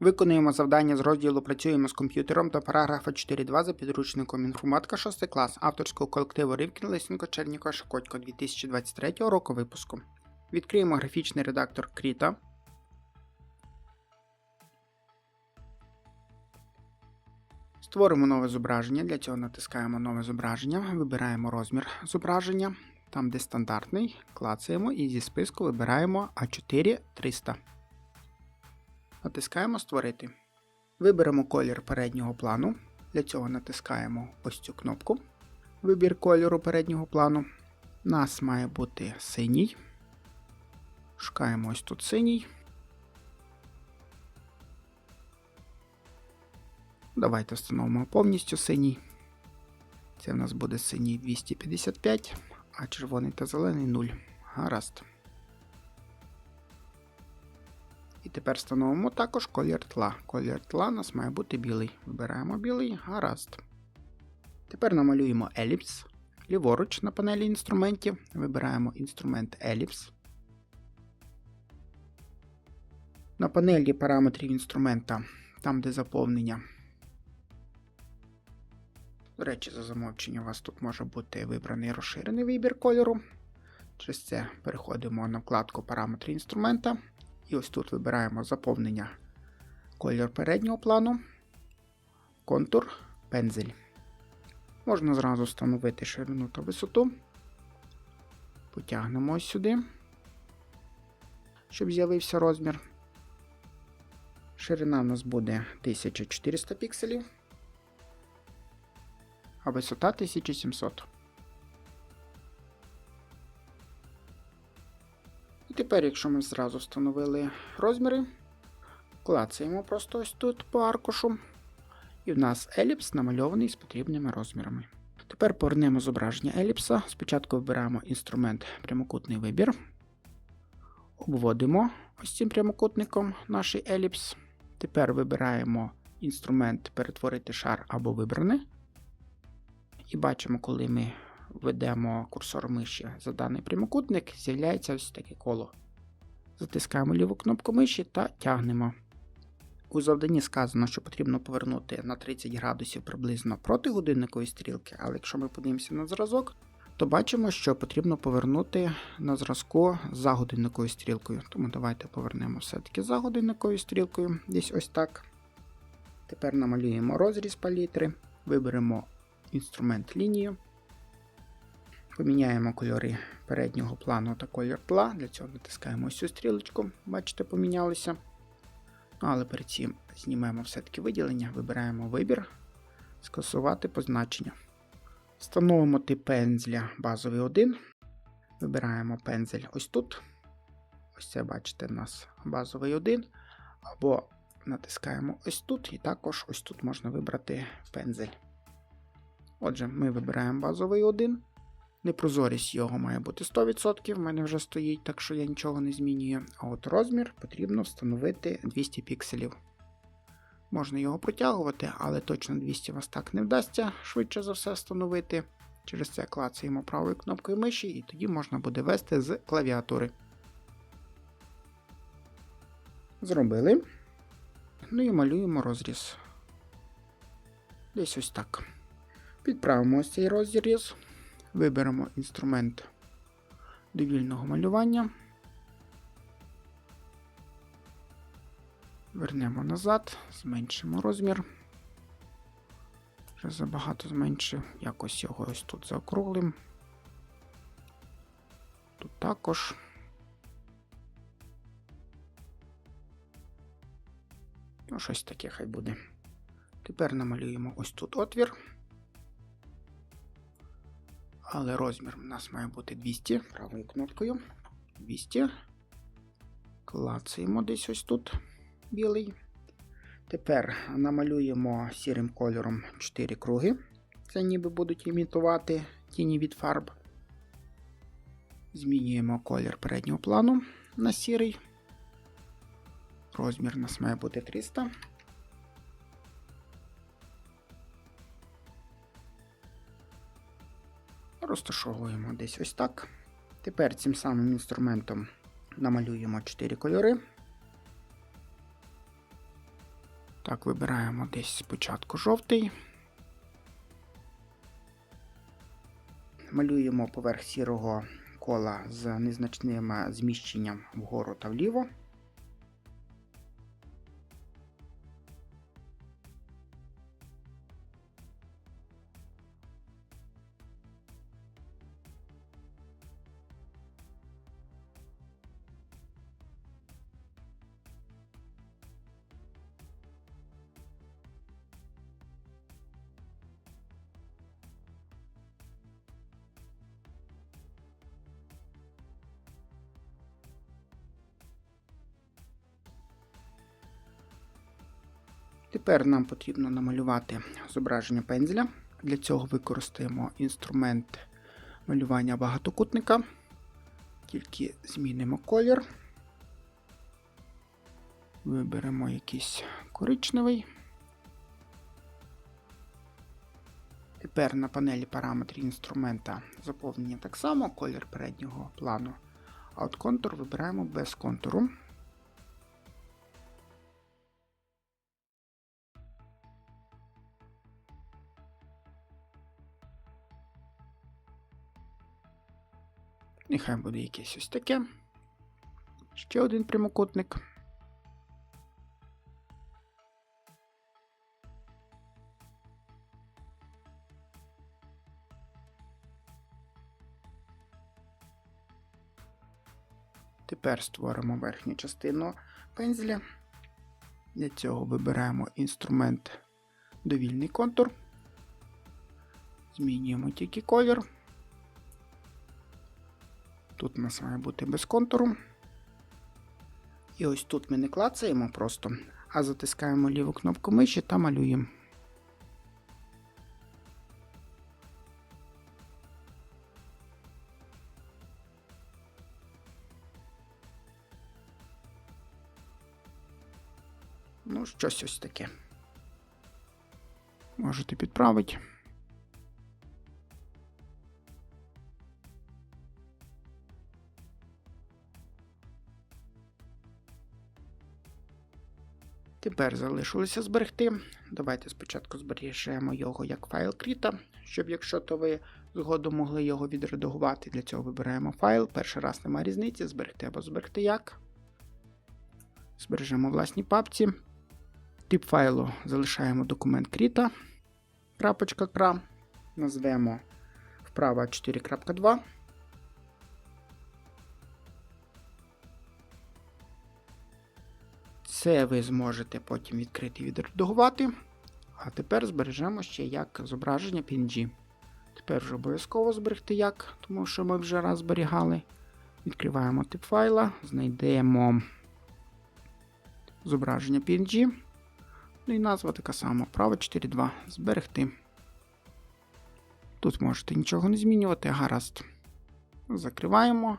Виконуємо завдання з розділу Працюємо з комп'ютером до параграфа 4.2 за підручником інформатика 6 клас авторського колективу Ривкін Лисенко Черніко Шакотько 2023 року випуску. Відкриємо графічний редактор Кріта. Створимо нове зображення. Для цього натискаємо нове зображення, вибираємо розмір зображення. Там, де стандартний, клацаємо і зі списку вибираємо А4 300. Натискаємо Створити. Виберемо колір переднього плану. Для цього натискаємо ось цю кнопку. Вибір кольору переднього плану. У нас має бути синій. Шукаємо ось тут синій. Давайте встановимо повністю синій. Це в нас буде синій 255, а червоний та зелений 0. Гаразд. Тепер встановимо також колір тла. Колір тла у нас має бути білий. Вибираємо білий, гаразд. Тепер намалюємо еліпс. Ліворуч на панелі інструментів. Вибираємо інструмент еліпс. На панелі параметрів інструмента, там де заповнення. До речі, за замовчення у вас тут може бути вибраний розширений вибір кольору. Через це переходимо на вкладку Параметри інструмента. І ось тут вибираємо заповнення колір переднього плану, контур, пензель. Можна зразу встановити ширину та висоту. Потягнемо ось сюди, щоб з'явився розмір. Ширина у нас буде 1400 пікселів, а висота 1700. І тепер, якщо ми зразу встановили розміри, клацаємо просто ось тут по аркушу. І в нас еліпс намальований з потрібними розмірами. Тепер повернемо зображення еліпса. Спочатку вибираємо інструмент прямокутний вибір. Обводимо ось цим прямокутником наш еліпс. Тепер вибираємо інструмент перетворити шар або вибране. І бачимо, коли ми ведемо курсор миші за даний прямокутник, з'являється ось таке коло. Затискаємо ліву кнопку миші та тягнемо. У завданні сказано, що потрібно повернути на 30 градусів приблизно проти годинникової стрілки, але якщо ми подивимося на зразок, то бачимо, що потрібно повернути на зразку за годинниковою стрілкою. Тому давайте повернемо все-таки за годинниковою стрілкою, десь ось так. Тепер намалюємо розріз палітри, виберемо інструмент лінію. Поміняємо кольори переднього плану та колір тла. Для цього натискаємо ось цю стрілочку, бачите, помінялися. Ну, але перед цим знімемо все-таки виділення, вибираємо вибір, скасувати позначення. Встановимо тип пензля базовий 1. Вибираємо пензель ось тут. Ось це, бачите, у нас базовий 1. Або натискаємо ось тут, і також ось тут можна вибрати пензель. Отже, ми вибираємо базовий 1. Непрозорість його має бути 100%, в мене вже стоїть, так що я нічого не змінюю. А от розмір потрібно встановити 200 пікселів. Можна його протягувати, але точно 200 вас так не вдасться швидше за все встановити. Через це клацаємо правою кнопкою миші, і тоді можна буде вести з клавіатури. Зробили. Ну і малюємо розріз. Десь ось так. Підправимо ось цей розріз. Виберемо інструмент довільного малювання. Вернемо назад, зменшимо розмір. Вже забагато зменшив, якось його ось тут заокруглим. Тут також. Ну, щось таке хай буде. Тепер намалюємо ось тут отвір. Але розмір у нас має бути 200 правою кнопкою. 200. Клацаємо десь ось тут білий. Тепер намалюємо сірим кольором 4 круги. Це ніби будуть імітувати тіні від фарб. Змінюємо колір переднього плану на сірий. Розмір у нас має бути 300. Розташовуємо десь ось так. Тепер цим самим інструментом намалюємо 4 кольори. Так, вибираємо десь спочатку жовтий. Малюємо поверх сірого кола з незначним зміщенням вгору та вліво. Тепер нам потрібно намалювати зображення пензля. Для цього використаємо інструмент малювання багатокутника. Тільки змінимо колір. Виберемо якийсь коричневий. Тепер на панелі параметрів інструмента заповнення так само, колір переднього плану. А от контур вибираємо без контуру. Нехай буде якесь ось таке. Ще один прямокутник. Тепер створимо верхню частину пензля. Для цього вибираємо інструмент довільний контур. Змінюємо тільки колір. Тут у нас має бути без контуру. І ось тут ми не клацаємо просто, а затискаємо ліву кнопку миші та малюємо. Ну, щось ось таке. Можете підправити. Тепер залишилося зберегти. Давайте спочатку збережемо його як файл кріта, щоб якщо то ви згодом могли його відредагувати. Для цього вибираємо файл. Перший раз немає різниці, зберегти або зберегти як. Збережемо в власній папці. Тип файлу залишаємо документ кріта. Крапочка кра. Назвемо вправа 4.2. Це ви зможете потім відкрити і відредагувати. А тепер збережемо ще як зображення PNG. Тепер вже обов'язково зберегти як, тому що ми вже раз зберігали. Відкриваємо тип файла, знайдемо зображення PNG. Ну і назва така сама. Право 4.2. Зберегти. Тут можете нічого не змінювати, гаразд. Закриваємо.